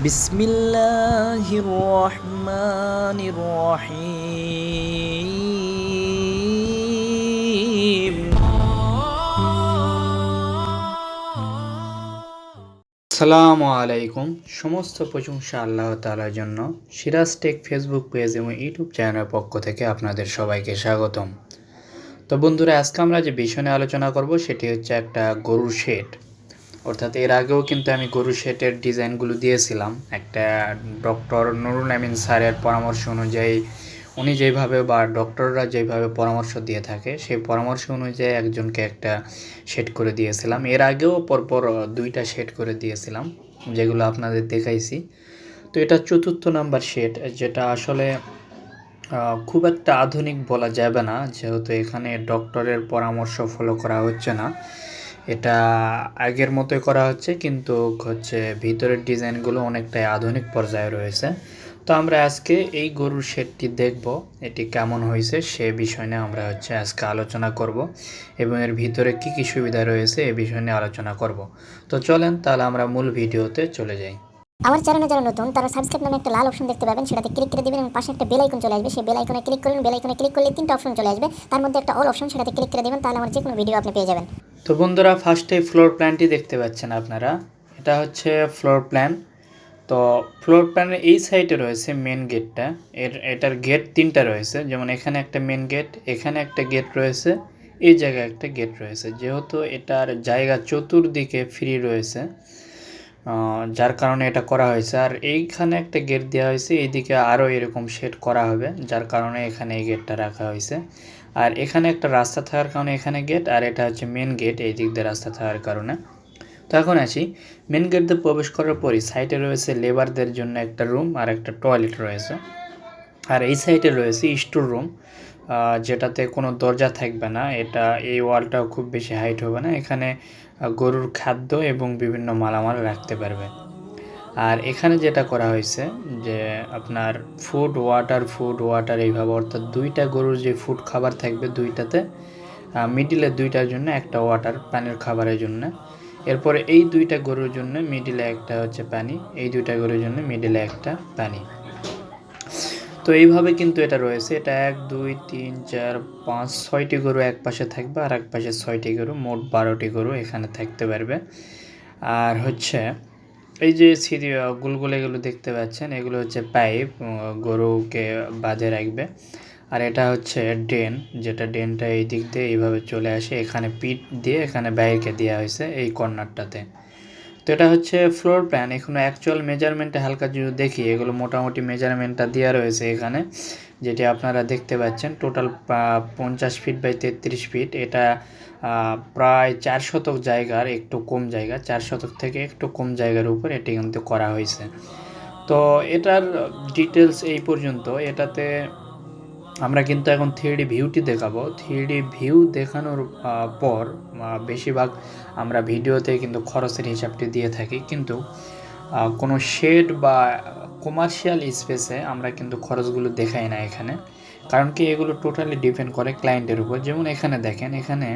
বিসমিল্লাহির রহমানির রহিম আসসালামু আলাইকুম। সমস্ত প্রশংসা আল্লাহ তালার জন্য। সিরাজ টেক ফেসবুক পেজ এবং ইউটিউব চ্যানেলের পক্ষ থেকে আপনাদের সবাইকে স্বাগতম। তো বন্ধুরা, আজকে আমরা যে বিষয় আলোচনা করব, সেটি হচ্ছে একটা গরুর শেড। অর্থাৎ এর আগেও কিন্তু আমি গরু শেডের ডিজাইনগুলো দিয়েছিলাম। একটা ডক্টর নুরুল আমিন স্যারের পরামর্শ অনুযায়ী, উনি যেভাবে বা ডক্টররা যেভাবে পরামর্শ দিয়ে থাকে, সেই পরামর্শ অনুযায়ী একজনকে একটা সেট করে দিয়েছিলাম। এর আগেও পরপর দুইটা সেট করে দিয়েছিলাম, যেগুলো আপনাদের দেখাইছি। তো এটা চতুর্থ নাম্বার সেট, যেটা আসলে খুব একটা আধুনিক বলা যাবে না, যেহেতু এখানে ডক্টরের পরামর্শ ফলো করা হচ্ছে না। এটা আগের মতোই করা হচ্ছে, কিন্তু হচ্ছে ভিতরের ডিজাইনগুলো অনেকটাই আধুনিক পর্যায়ে রয়েছে। তো আমরা আজকে এই গরুর শেডটি দেখব, এটি কেমন হয়েছে সে বিষয় নিয়ে আমরা হচ্ছে আজকে আলোচনা করব এবং এর ভিতরে কি কি সুবিধা রয়েছে এ বিষয় নিয়ে আলোচনা করব। তো চলেন তাহলে আমরা মূল ভিডিওতে চলে যাই। আমার চ্যানেলে যারা নতুন, তারা সাবস্ক্রাইব নামে একটা লাল অপশন দেখতে পাবেন, সেটাতে ক্লিক করে দিবেন এবং পাশে একটা বেল আইকন চলে আসবে। সেই বেল আইকনে ক্লিক করুন বেল আইকনে ক্লিক করলে তিনটা অপশন চলে আসবে। তার মধ্যে একটা অল অপশন সেটাতে ক্লিক করে দিবেন, তাহলে আমার যে কোনো ভিডিও আপনি পেয়ে যাবেন। তো বন্ধুরা ফার্স্টে ফ্লোর প্ল্যানটি দেখতে পাচ্ছেন আপনারা। এটা হচ্ছে ফ্লোর প্ল্যান তো ফ্লোর প্ল্যানের এই সাইডে রয়েছে মেন গেটটা এর, এটার গেট তিনটা রয়েছে। যেমন এখানে একটা মেন গেট এখানে একটা গেট রয়েছে। এই জায়গায় একটা গেট রয়েছে। যেহেতু এটার জায়গা চতুর্দিকে ফ্রি রয়েছে যার কারণে এটা করা হয়েছে। আর এইখানে একটা গেট দেওয়া হয়েছে, এইদিকে আরও এরকম শেড করা হবে, যার কারণে এখানে এই গেটটা রাখা হয়েছে। আর এখানে একটা রাস্তা থাকার কারণে এখানে গেট আর এটা হচ্ছে মেন গেট এই দিক দিয়ে রাস্তা থাকার কারণে। তো এখন আসি। মেন গেট দিয়ে প্রবেশ করার পরই সাইডে রয়েছে লেবারদের জন্য একটা রুম আর একটা টয়লেট রয়েছে। আর এই সাইডে রয়েছে স্টোর রুম যেটাতে কোনো দরজা থাকবে না, এটা এই ওয়ালটাও খুব বেশি হাইট হবে না, এখানে গরুর খাদ্য এবং বিভিন্ন মালামাল রাখতে পারবে। আর এখানে যেটা করা হয়েছে যে, আপনার ফুড ওয়াটার ফুড ওয়াটার এইভাবে, অর্থাৎ দুইটা গরুর যে ফুড খাবার থাকবে দুইটাতে মিডিলে দুইটার জন্য একটা ওয়াটার পানির খাবারের জন্য। এরপরে এই দুইটা গরুর জন্য মিডিলে একটা হচ্ছে পানি, এই দুইটা গরুর জন্য মিডিলে একটা পানি। তো এইভাবে কিন্তু এটা রয়েছে। এটা এক, দুই, তিন, চার, পাঁচ, ছয়টি গরু এক পাশে থাকবে আর এক পাশে ছয়টি গরু, মোট বারোটি গরু এখানে থাকতে পারবে। আর হচ্ছে এই যে সিঁড়ি গুলগুলো এগুলো দেখতে পাচ্ছেন, এগুলো হচ্ছে পাইপ গরুকে বাঁধে রাখবে। আর এটা হচ্ছে ড্রেন, যেটা ড্রেনটা এই দিক দিয়ে এইভাবে চলে আসে। এখানে পিট দিয়ে, এখানে বাইরকে দেওয়া হয়েছে এই কর্নারটাতে। তো এটা হচ্ছে ফ্লোর প্ল্যান এখনও অ্যাকচুয়াল মেজারমেন্টে হালকা যদি দেখি, এগুলো মোটামুটি মেজারমেন্টটা দেওয়া রয়েছে এখানে, যেটি আপনারা দেখতে পাচ্ছেন টোটাল পঞ্চাশ ফিট বাই তেত্রিশ ফিট এটা প্রায় চার শতক জায়গার একটু কম জায়গা, চার শতক থেকে একটু কম জায়গার উপর এটি কিন্তু করা হয়েছে। তো এটার ডিটেলস এই পর্যন্ত, এটাতে আমরা কিন্তু এখন থ্রি ভিউটি দেখাবো। থ্রি ভিউ দেখানোর পর বেশিরভাগ আমরা ভিডিওতে কিন্তু খরচের হিসাবটি দিয়ে থাকি। কিন্তু কোনো শেড বা কমার্শিয়াল স্পেসে আমরা কিন্তু খরচগুলো দেখাই না এখানে। কারণ কি, এগুলো টোটালি ডিপেন্ড করে ক্লায়েন্টের উপর। যেমন এখানে দেখেন, এখানে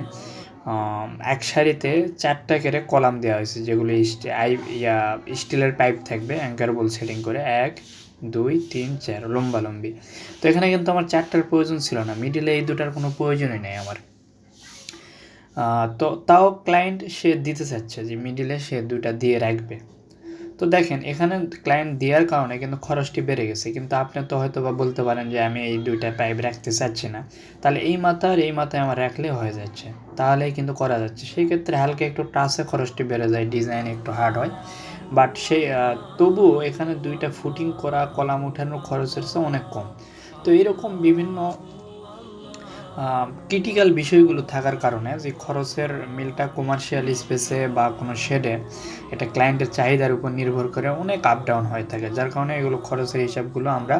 এক সারিতে চারটা করে কলাম দেওয়া হয়েছে, যেগুলো আই ইয়া স্টিলের পাইপ থাকবে অ্যাঙ্কারবল সেটিং করে। এক দুই, তিন, চার, লম্বা লম্বি। তো এখানে কিন্তু আমার চারটার প্রয়োজন ছিল না। মিডিলে এই দুটার কোনো প্রয়োজনই নেই আমার। তো তাও ক্লায়েন্ট সে দিতে চাচ্ছে যে মিডিলে সে দুইটা দিয়ে রাখবে। তো দেখেন, এখানে ক্লায়েন্ট দেওয়ার কারণে কিন্তু খরচটি বেড়ে গেছে। কিন্তু আপনি তো হয়তো বা বলতে পারেন যে আমি এই দুইটা পাইপ রাখতে চাচ্ছি না। তাহলে এই মাথা আর এই মাথায় আমার রাখলে হয়ে যাচ্ছে। তাহলেই কিন্তু করা যাচ্ছে। সেই ক্ষেত্রে হালকা একটু টাচে খরচটি বেড়ে যায় ডিজাইন একটু হার্ড হয়। বাট আহ, তবুও এখানে দুইটা ফুটিং করা কলাম উঠানোর খরচের চেয়ে অনেক কম। তো এরকম বিভিন্ন ক্রিটিক্যাল বিষয়গুলো থাকার কারণে যে খরচের মিলটা কমার্শিয়াল স্পেসে বা কোনো শেডে এটা ক্লায়েন্টের চাহিদার উপর নির্ভর করে অনেক আপ ডাউন হয়ে থাকে যার কারণে এগুলো খরচের হিসাবগুলো আমরা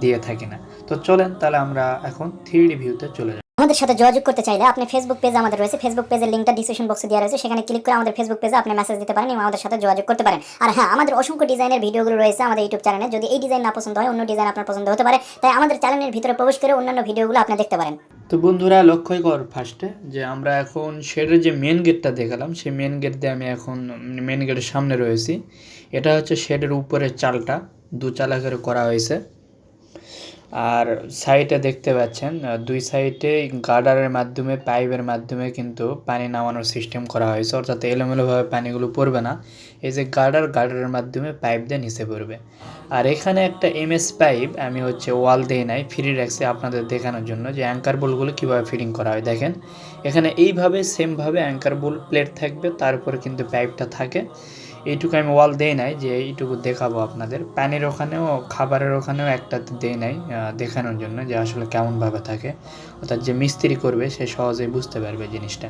দিয়ে থাকি না। তো চলেন তাহলে আমরা এখন থ্রি ভিউতে চলে যাই। আমাদের সাথে যোগাযোগ করতে চাইলে আপনি ফেসবুক পেজ আমাদের রয়েছে। ফেসবুক পেজের লিঙ্কটা ডিসক্রিপশন বক্সে দেওয়া রয়েছে। সেখানে ক্লিক করে আমাদের ফেসবুক পেজে আপনি মেসেজ দিতে পারেন এবং আমাদের সাথে যোগাযোগ করতে পারেন। আর হ্যাঁ আমাদের অসংখ্য ডিজাইনের ভিডিওগুলো রয়েছে আমাদের ইউটিউব চ্যানেলে যদি এই ডিজাইন না পছন্দ হয়, অন্য ডিজাইন আপনার পছন্দ হতে পারে। তাই আমাদের চ্যানেলের ভিতরে প্রবেশ করে অন্যান্য ভিডিওগুলো আপনি দেখতে পারেন। তো বন্ধুরা, লক্ষ্যই কর ফার্স্টে যে আমরা এখন শেডের যে মেন গেটটা দেখালাম, সেই মেন গেট দিয়ে আমি এখন মেন গেটের সামনে রয়েছি। এটা হচ্ছে শেডের উপরের চালটা। দু চালা করে করা হয়েছে। আর সাইডে দেখতে পাচ্ছেন দুই সাইডে গার্ডারের মাধ্যমে, পাইপের মাধ্যমে কিন্তু পানি নামানোর সিস্টেম করা হয়েছে। অর্থাৎ এলোমেলোভাবে পানিগুলো পড়বে না। এই যে গার্ডার, গার্ডারের মাধ্যমে পাইপ দিয়ে নিচে পড়বে। আর এখানে একটা এমএস পাইপ আমি হচ্ছে ওয়াল দিয়ে নাই, ফ্রি রাখছি আপনাদের দেখানোর জন্য যে অ্যাঙ্কার বোলগুলো কীভাবে ফিটিং করা হয়। দেখেন, এখানে এইভাবে, সেমভাবে অ্যাঙ্কার বোল প্লেট থাকবে তার উপরে কিন্তু পাইপটা থাকে। এইটুকু আমি ওয়াল দেই নাই, যে এইটুকু দেখাবো আপনাদের। প্যানের ওখানেও, খাবারের ওখানেও একটা দেই নাই দেখানোর জন্য যে আসলে কেমনভাবে থাকে। অর্থাৎ যে মিস্ত্রি করবে, সে সহজেই বুঝতে পারবে জিনিসটা।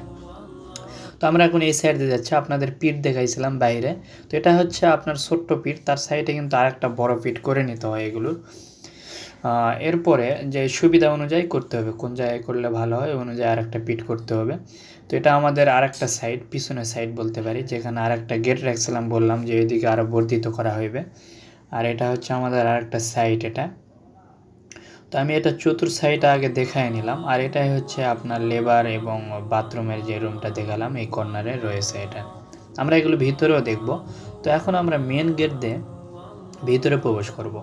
তো আমরা এখন এই সাইড দিয়ে যাচ্ছি, আপনাদের পিঠ দেখাইছিলাম বাইরে। তো এটা হচ্ছে আপনার ছোট্ট পিঠ, তার সাইডে কিন্তু আরেকটা বড় পিঠ করে নিতে হয় এগুলোর এরপরে যে সুবিধা অনুযায়ী করতে হবে, কোন জায়গায় করলে ভালো হয় অনুযায়ী আরেকটা পিট করতে হবে। তো এটা আমাদের আরেকটা সাইড পিছনের সাইড বলতে পারি, যেখানে আরেকটা গেট রাখছিলাম, বললাম যে এদিকে আরও বর্ধিত করা হইবে। আর এটা হচ্ছে আমাদের আরেকটা সাইড এটা। তো আমি এটা চতুর সাইড আগে দেখাই নিলাম, আর এটাই হচ্ছে আপনার লেবার এবং বাথরুমের যে রুমটা দেখালাম, এই কর্নারে রয়েছে এটা। আমরা এগুলো ভিতরেও দেখব। তো এখন আমরা মেন গেট দিয়ে ভিতরে প্রবেশ করব।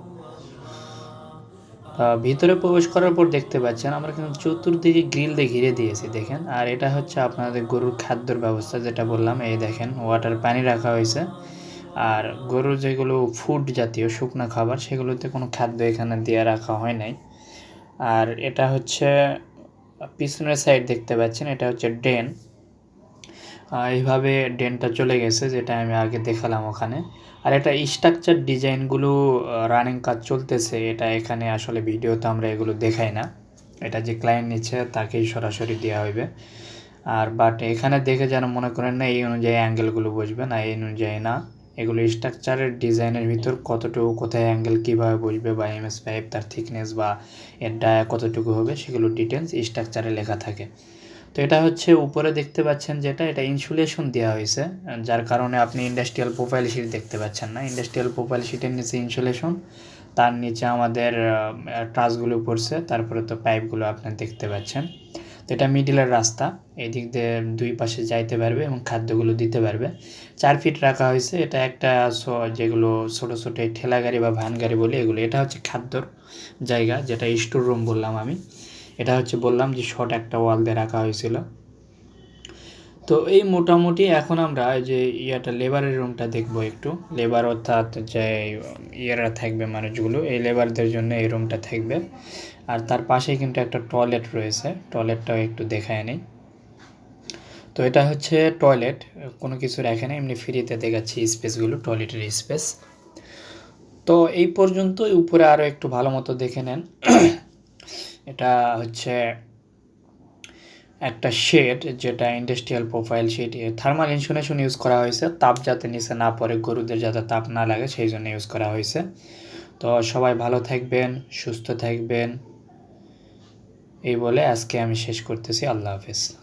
ভিতরে প্রবেশ করার পর দেখতে পাচ্ছেন, আমরা কিন্তু চতুর্দিকে গ্রিল দিয়ে ঘিরে দিয়েছি, দেখেন। আর এটা হচ্ছে আপনাদের গরুর খাদ্যর ব্যবস্থা যেটা বললাম, এই দেখেন ওয়াটার পানি রাখা হয়েছে। আর গরুর যেগুলো ফুড জাতীয় শুকনো খাবার, সেগুলোতে কোনো খাদ্য এখানে দিয়ে রাখা হয় নাই। আর এটা হচ্ছে, পিছনের সাইড দেখতে পাচ্ছেন, এটা হচ্ছে ড্রেন। এইভাবে ডেনটা চলে গেছে, যেটা আমি আগে দেখালাম ওখানে। আর এটা স্ট্রাকচার ডিজাইনগুলো রানিং কাজ চলতেছে, এটা এখানে আসলে ভিডিওতে আমরা এগুলো দেখাই না। এটা যে ক্লায়েন্ট নিচ্ছে, তাকেই সরাসরি দেওয়া হইবে। আর বাট এখানে দেখে যেন মনে করেন না, এই অনুযায়ী অ্যাঙ্গেলগুলো বসবে না, এই অনুযায়ী না। এগুলো স্ট্রাকচারের ডিজাইনের ভিতর কতটুকু, কোথায় অ্যাঙ্গেল কীভাবে বসবে বা এম এস পাইপ তার থিকনেস বা এর ডায়া কতটুকু হবে, সেগুলো ডিটেলস স্ট্রাকচারে লেখা থাকে। তো এটা হচ্ছে উপরে দেখতে পাচ্ছেন যেটা, এটা ইনসুলেশন দেওয়া হয়েছে, যার কারণে আপনি ইন্ডাস্ট্রিয়াল প্রোফাইল শিট দেখতে পাচ্ছেন না। ইন্ডাস্ট্রিয়াল প্রোফাইল শিটের নিচে ইনসুলেশন তার নিচে আমাদের ট্রাসগুলো পড়ছে, তারপরে তো পাইপগুলো আপনি দেখতে পাচ্ছেন। তো এটা মিডিলের রাস্তা, এদিক দিয়ে দুই পাশে যাইতে পারবে এবং খাদ্যগুলো দিতে পারবে। চার ফিট রাখা হয়েছে, এটা একটা যেগুলো ছোটো ছোটো ঠেলা গাড়ি বা ভ্যান গাড়ি বলি এগুলো। এটা হচ্ছে খাদ্যর জায়গা, যেটা স্টোর রুম বললাম আমি। এটা হচ্ছে বললাম যে শর্ট একটা ওয়াল দিয়ে রাখা হয়েছিল। তো এই মোটামুটি এখন আমরা যে ইয়াটা লেবারের রুমটা দেখব একটু। লেবার অর্থাৎ যে ইয়েরা থাকবে মানুষগুলো, এই লেবারদের জন্য এই রুমটা থাকবে। আর তার পাশেই কিন্তু একটা টয়লেট রয়েছে। টয়লেটটাও একটু দেখায় নেই। তো এটা হচ্ছে টয়লেট কোনো কিছু রাখে না, এমনি ফ্রিতে দেখাচ্ছি স্পেসগুলো টয়লেটের স্পেস তো এই পর্যন্ত উপরে আরও একটু ভালো মতো দেখে নেন। এটা হচ্ছে একটা শেড যেটা industrial profile shed thermal insulation use করা হয়েছে। তাপ যাতে নিচে না পড়ে, গরুদের যাতে তাপ না লাগে, সেই জন্য ইউজ করা হয়েছে। তো সবাই ভালো থাকবেন, সুস্থ থাকবেন। এই বলে আজকে আমি শেষ করতেছি। আল্লাহ হাফেজ।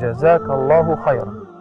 جزاك الله خيرا.